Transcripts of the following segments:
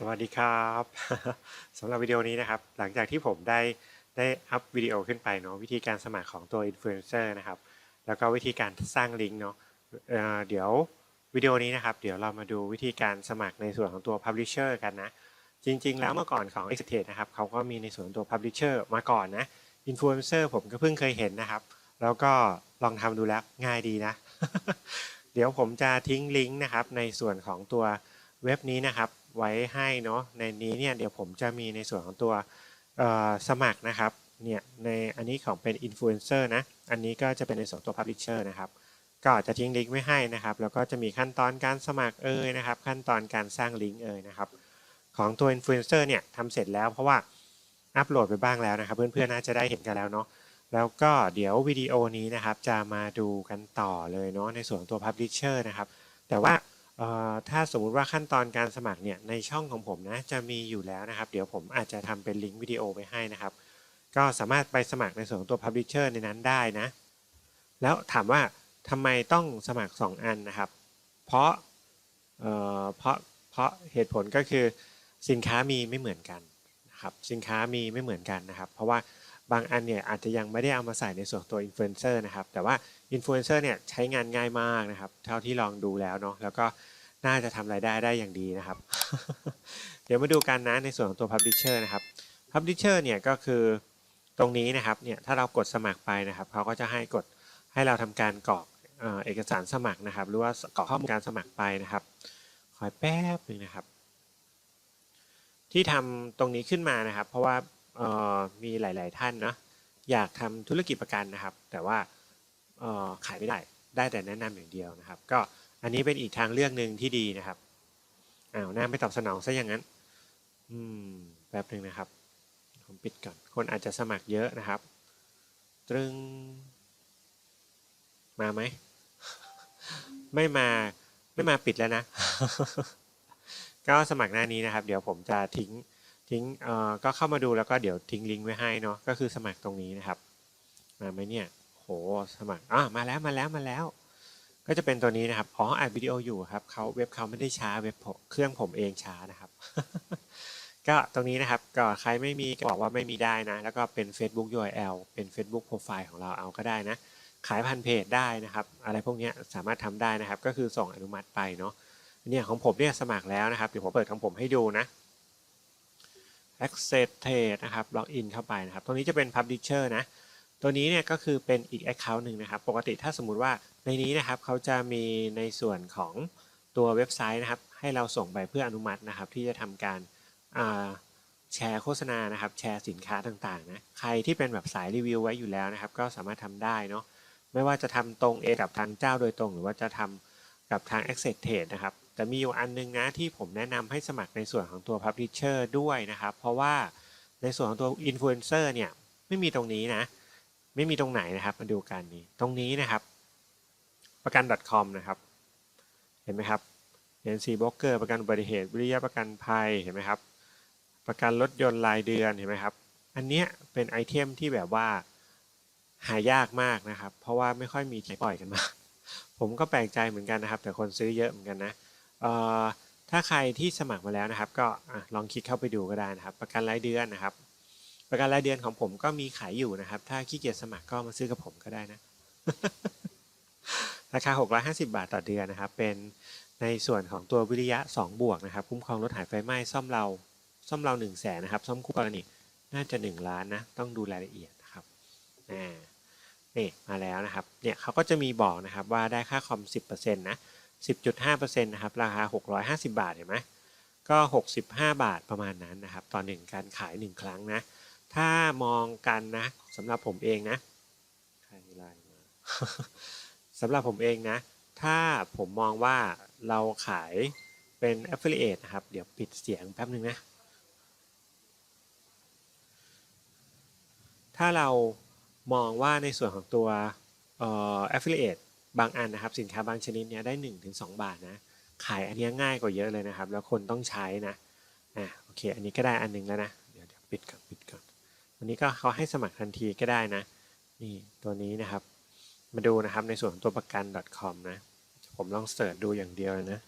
สวัสดีครับสำหรับวิดีโอนี้นะครับ หลังจากที่ผมได้ได้อัพวิดีโอขึ้นไปเนาะวิธีการสมัครของตัวอินฟลูเอนเซอร์นะครับ แล้วก็วิธีการสร้างลิงก์เนาะเเดี๋ยววิดีโอนี้นะครับ เดี๋ยวเรามาดูวิธีการสมัครในส่วนของตัว Publisher กันนะ จริง ๆ แล้วเมื่อก่อนของ e x t a t e นะครับเขาก็มีในส่วนตัว Publisher มาก่อนนะ Influencer ผมก็เพิ่งเคยเห็นนะครับ แล้วก็ลองทำดูแล้วง่ายดีนะ เดี๋ยวผมจะทิ้งลิงก์นะครับในส่วนของตัวเว็บนี้นะครับ ไว้ให้เนาะในนี้เนี่ยเดี๋ยวผมจะมีในส่วนของตัวสมัครนะครับเนี่ยในอันนี้ของเป็นอินฟลูเอนเซอร์นะอันนี้ก็จะเป็นในส่วนตัว Publisher นะครับก็จะทิ้งลิงก์ไว้ให้นะครับแล้วก็จะมีขั้นตอนการสมัครเอ่ยนะครับ ขั้นตอนการสร้างลิงก์เอ่ยนะครับของตัวอินฟลูเอนเซอร์เนี่ยทำเสร็จแล้วเพราะว่าอัปโหลดไปบ้างแล้วนะครับ เพื่อนๆน่าจะได้เห็นกันแล้วเนาะแล้วก็เดี๋ยววิดีโอนี้นะครับจะมาดูกันต่อเลยเนาะในส่วนตัว Publisher นะครับแต่ว่า ถ้าสมมติว่าขั้นตอนการสมัครเนี่ยในช่องของผมนะจะมีอยู่แล้วนะครับ เดี๋ยวผมอาจจะทำเป็นลิงก์วิดีโอไปให้นะครับ ก็สามารถไปสมัครในส่วนของตัว Publisher ในนั้นได้นะ แล้วถามว่าทำไมต้องสมัคร 2 อันนะครับ เพราะเเพราะเพราะเหตุผลก็คือสินค้ามีไม่เหมือนกันนะครับสินค้ามีไม่เหมือนกันนะครับ เพราะว่า บางอันเนี่ยอาจจะยังไม่ได้เอามาใส่ในส่วนตัวอินฟลูเอนเซอร์นะครับ แต่ว่าอินฟลูเอนเซอร์เนี่ยใช้งานง่ายมากนะครับ เท่าที่ลองดูแล้วเนาะ แล้วก็น่าจะทำรายได้ได้อย่างดีนะครับ เดี๋ยวมาดูกันนะในส่วนของตัว Publisher นะครับ Publisher เนี่ยก็คือตรงนี้นะครับ เนี่ยถ้าเรากดสมัครไปนะครับ เขาก็จะให้กดให้เราทำการกรอกเอ่อเอกสารสมัครนะครับ หรือว่ากรอกข้อมูลการสมัครไปนะครับ ขอแป๊บหนึงนะครับ ที่ทำตรงนี้ขึ้นมานะครับ เพราะว่าเอ่อ มีหลาย ๆ ท่านเนาะอยากทำธุรกิจประกันนะครับ แต่ว่าขายไม่ได้ได้แต่แนะนำอย่างเดียวนะครับ ก็อันนี้เป็นอีกทางเลือกหนึ่งที่ดีนะครับอ้าวหน้าไม่ตอบสนองซะอย่างนั้น อืมแป๊บหนึ่งนะครับ ผมปิดก่อน คนอาจจะสมัครเยอะนะครับ ตรึง มาไหม ไม่มาไม่มาปิดแล้วนะ ก็สมัครหน้านี้นะครับ เดี๋ยวผมจะทิ้ง ทิ้งเอ่อก็เข้ามาดูแล้วก็เดี๋ยวทิ้งลิงก์ไว้ให้เนาะก็คือสมัครตรงนี้นะครับ มาไหมเนี่ยโหสมัครอะมาแล้วมาแล้วมาแล้ว ก็จะเป็นตัวนี้นะครับอ๋ออัดวิดีโออยู่ครับเขาเว็บเขาไม่ได้ช้าเว็บเครื่องผมเองช้านะครับ ก็ตรงนี้นะครับก็ใครไม่มีก็บอกว่าไม่มีได้นะ แล้วก็เป็น Facebook URL เป็น Facebook Profile ของเราเอาก็ได้นะ ขายพันเพจได้นะครับ อะไรพวกนี้สามารถทำได้นะครับ ก็คือส่งอนุมัติไปเนาะเนี่ยของผมเนี่ยสมัครแล้วนะครับเดี๋ยวผมเปิดของผมให้ดูนะ Access Trade นะครับล็อกอินเข้าไปนะครับ ตรงนี้จะเป็น Publisher นะ ตัวนี้เนี่ยก็คือเป็นอีก Account หนึ่งนะครับ ปกติถ้าสมมุติว่าในนี้นะครับเขาจะมีในส่วนของตัวเว็บไซต์นะครับ ให้เราส่งไปเพื่ออนุมัตินะครับ ที่จะทำการแชร์โฆษณานะครับ แชร์สินค้าต่างๆนะใครที่เป็นแบบสายรีวิวไว้อยู่แล้วนะครับ ก็สามารถทำได้เนาะไม่ว่าจะทำตรงเองกับทางเจ้าโดยตรง หรือว่าจะทำกับทาง Access Trade นะครับ แต่มีอยู่อันนึงนะที่ผมแนะนำให้สมัครในส่วนของตัว Publisher ด้วยนะครับ เพราะว่าในส่วนของตัว Influencer เนี่ยไม่มีตรงนี้นะ ไม่มีตรงไหนนะครับ มาดูกันนี้ ตรงนี้นะครับ ประกัน .com นะครับ เห็นไหมครับเห็นซีบล็อกเกอร์ประกันอุบัติเหตุวิริยะประกันภัยเห็นไหมครับ ประกันรถยนต์รายเดือนเห็นไหมครับ อันเนี้ยเป็นไอเทมที่แบบว่าหายากมากนะครับ เพราะว่าไม่ค่อยมีใครปล่อยกันมา ผมก็แปลกใจเหมือนกันนะครับ แต่คนซื้อเยอะเหมือนกันนะ ถ้าใครที่สมัครมาแล้วนะครับ ก็ลองคลิกเข้าไปดูก็ได้นะครับ ประกันรายเดือนนะครับ ประกันรายเดือนของผมก็มีขายอยู่นะครับ ถ้าขี้เกียจสมัครก็มาซื้อกับผมก็ได้นะราคา 650 บาทต่อเดือนนะครับ เป็นในส่วนของตัววิริยะ 2 บวกนะครับ คุ้มครองรถหายไฟไหม้ซ่อมเราซ่อมเรา1 0 0 0 0แสนนะครับ ซ่อมคู่กรณีน่าจะ 1 ล้านนะ ต้องดูรายละเอียดนะครับนี่มาแล้วนะครับ เนี่ยเขาก็จะมีบอกนะครับว่าได้ค่าคอม 10%นะ 10.5%นะครับราคา 650 บาทเห็นไหมก็ 65 บาทประมาณนั้นนะครับต่อหนึ่งการขาย 1 ครั้งนะ ถ้ามองกันนะสำหรับผมเองนะใครไลน์มาสำหรับผมเองนะ ถ้าผมมองว่าเราขายเป็น affiliate นะครับ เดี๋ยวปิดเสียงแป๊บนึงนะ ถ้าเรามองว่าในส่วนของตัวเอ่อ affiliate บางอันนะครับสินค้าบางชนิดเนี้ยได้ 1-2 บาทนะขายอันเนี้ยง่ายกว่าเยอะเลยนะครับ แล้วคนต้องใช้นะอะโอเค อันนี้ก็ได้อันหนึงแล้วนะเดี๋ยวเดี๋ยวปิดก่อนปิดก่อนอันนี้ก็เขาให้สมัครทันทีก็ได้นะนี่ตัวนี้นะครับ มาดูนะครับในส่วนของตัวประกัน .com นะผมลองเสิร์ชดูอย่างเดียวเลยนะ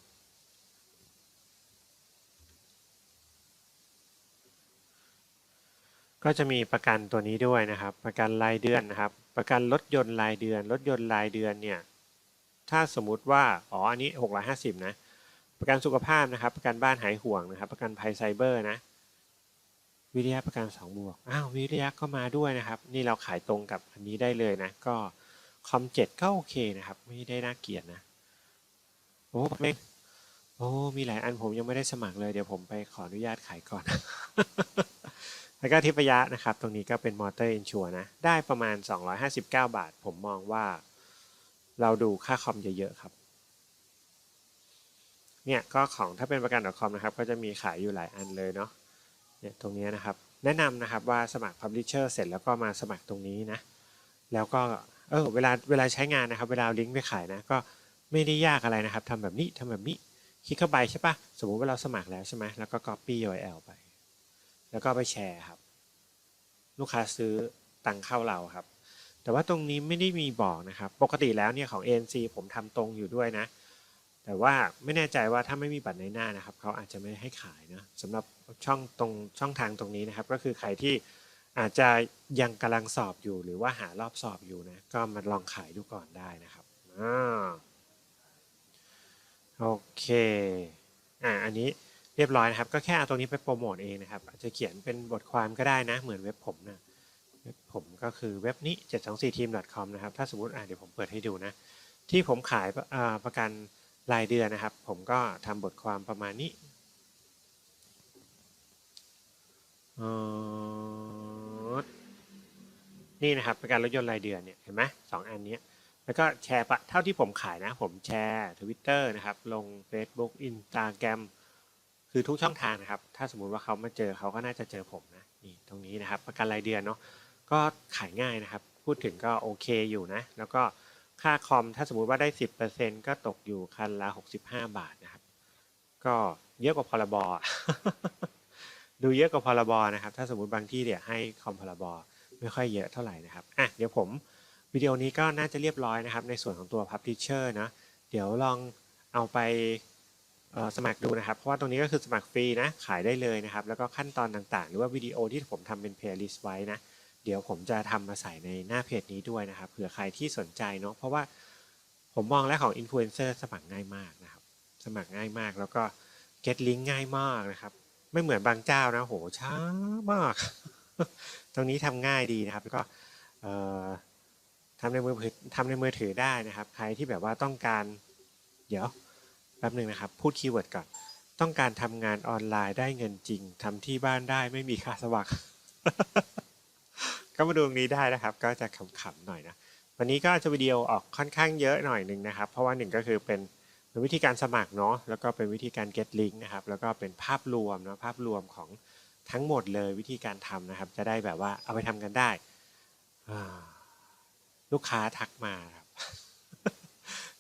ก็จะมีประกันตัวนี้ด้วยนะครับ ประกันรายเดือนนะครับ ประกันรถยนต์รายเดือน รถยนต์รายเดือนเนี่ย ถ้าสมมุติว่า อ๋อ อันนี้ 650 นะ ประกันสุขภาพนะครับ ประกันบ้านหายห่วงนะครับ ประกันภัยไซเบอร์นะ วิทยาประกัน2บวก อ้าว วิทยาก็มาด้วยนะครับ นี่เราขายตรงกับอันนี้ได้เลยนะ ก็คอม7ก็โอเคนะครับ ไม่ได้น่าเกลียดนะ โอ้เล็กโอ้ มีหลายอันผมยังไม่ได้สมัครเลย เดี๋ยวผมไปขออนุญาตขายก่อน แล้วก็ทิพยะนะครับ ตรงนี้ก็เป็นมอเตอร์อินชัวนะ ได้ประมาณ 259 บาท ผมมองว่า เราดูค่าคอมเยอะๆครับเนี่ยก็ของถ้าเป็นประกัน .com นะครับก็จะมีขายอยู่หลายอันเลยเนาะเนี่ยตรงนี้นะครับ แนะนำนะครับว่าสมัคร Publisher เสร็จแล้วก็มาสมัครตรงนี้นะ แล้วก็เออเวลาเวลาใช้งานนะครับ เวลาลิงก์ไปขายนะก็ไม่ได้ยากอะไรนะครับทำแบบนี้ทำแบบนี้คลิกเข้าไปใช่ปะสมมุติว่าเราสมัครแล้วใช่ไหมแล้วก็ copy URL ไป แล้วก็ไปแชร์ครับ ลูกค้าซื้อตังเข้าเราครับ แต่ว่าตรงนี้ไม่ได้มีบอกนะครับ ปกติแล้วเนี่ยของ ANC ผมทำตรงอยู่ด้วยนะ แต่ว่าไม่แน่ใจว่าถ้าไม่มีบัตรในหน้านะครับเขาอาจจะไม่ให้ขายนะสำหรับช่องตรงช่องทางตรงนี้นะครับ ก็คือใครที่อาจจะยังกำลังสอบอยู่หรือว่าหารอบสอบอยู่นะก็มาลองขายดูก่อนได้นะครับอ่าโอเคอ่าอันนี้เรียบร้อยนะครับ ก็แค่เอาตรงนี้ไปโปรโมทเองนะครับอาจจะเขียนเป็นบทความก็ได้นะ เหมือนเว็บผมนะเว็บ ผมก็คือเว็บนี้ 724team.com นะครับ ถ้าสมมติอ่าเดี๋ยวผมเปิดให้ดูนะ ที่ผมขายประกันรายเดือนนะครับ ผมก็ทำบทความประมาณนี้นี่นะครับประกันรถยนต์รายเดือนเนี่ยเห็นไหมสองอันนี้แล้วก็แชร์ปะเท่าที่ผมขายนะ ผมแชร์ Twitter นะครับ ลง Facebook Instagram คือทุกช่องทางนะครับ ถ้าสมมุติว่าเขามาเจอเขาก็น่าจะเจอผมนะนี่ตรงนี้นะครับ ประกันรายเดือนเนาะ ก็ขายง่ายนะครับ พูดถึงก็โอเคอยู่นะ แล้วก็ค่าคอมถ้าสมมุติว่าได้ 10%ก็ตกอยู่คันละ 65 บาทนะครับ ก็เยอะกว่าพรบ ดูเยอะกว่าพรบนะครับ ถ้าสมมติบางที่เนี่ยให้คอมพรบไม่ค่อยเยอะเท่าไหร่นะครับอะเดี๋ยวผมวิดีโอนี้ก็น่าจะเรียบร้อยนะครับ ในส่วนของตัว Publisher นะ เดี๋ยวลองเอาไปสมัครดูนะครับ เพราะว่าตรงนี้ก็คือสมัครฟรีนะ ขายได้เลยนะครับ แล้วก็ขั้นตอนต่างๆ หรือว่าวิดีโอที่ผมทำเป็นเพลย์ลิสต์ไว้นะ เดี๋ยวผมจะทำมาใส่ในหน้าเพจนี้ด้วยนะครับเผื่อใครที่สนใจเนาะเพราะว่าผมมองแล้วของอินฟลูเอนเซอร์สมัครง่ายมากนะครับ สมัครง่ายมากแล้วก็ get link ง่ายมากนะครับ ไม่เหมือนบางเจ้านะโหช้ามาก ตรงนี้ทำง่ายดีนะครับ แล้วก็ทำในมือถือทำในมือถือได้นะครับ ใครที่แบบว่าต้องการ เดี๋ยวแป๊บหนึ่งนะครับ พูดคีย์เวิร์ดก่อน ต้องการทำงานออนไลน์ได้เงินจริงทำที่บ้านได้ไม่มีค่าสมัคร ก็มาดูตรงนี้ได้นะครับ ก็จะขำๆหน่อยนะวันนี้ก็จะวิดีโอออกค่อนข้างเยอะหน่อยหนึ่งนะครับ เพราะว่าหนึ่งก็คือเป็นเป็นวิธีการสมัครเนาะแล้วก็เป็นวิธีการ get link นะครับแล้วก็เป็นภาพรวมนะภาพรวมของทั้งหมดเลยวิธีการทำนะครับ จะได้แบบว่าเอาไปทำกันได้ ลูกค้าทักมาครับ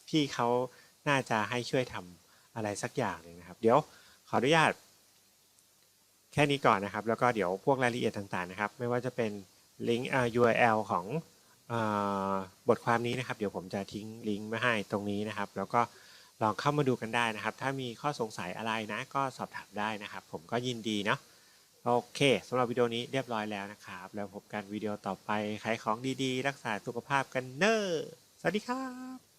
พี่เขาน่าจะให้ช่วยทำอะไรสักอย่างหนึ่งนะครับ เดี๋ยวขออนุญาตแค่นี้ก่อนนะครับ แล้วก็เดี๋ยวพวกรายละเอียดต่างๆนะครับ ไม่ว่าจะเป็น ลิงก์ URL ของอบทความนี้นะครับ เดี๋ยวผมจะทิ้งลิงก์ไว้ให้ตรงนี้นะครับ แล้วก็ลองเข้ามาดูกันได้นะครับ ถ้ามีข้อสงสัยอะไรนะ ก็สอบถามได้นะครับ ผมก็ยินดีเนาะโอเคสำหรับวิดีโอนี้เรียบร้อยแล้วนะครับ แล้วพบกันวิดีโอต่อไปขายของดีๆ รักษาสุขภาพกันเนอะสวัสดีครับ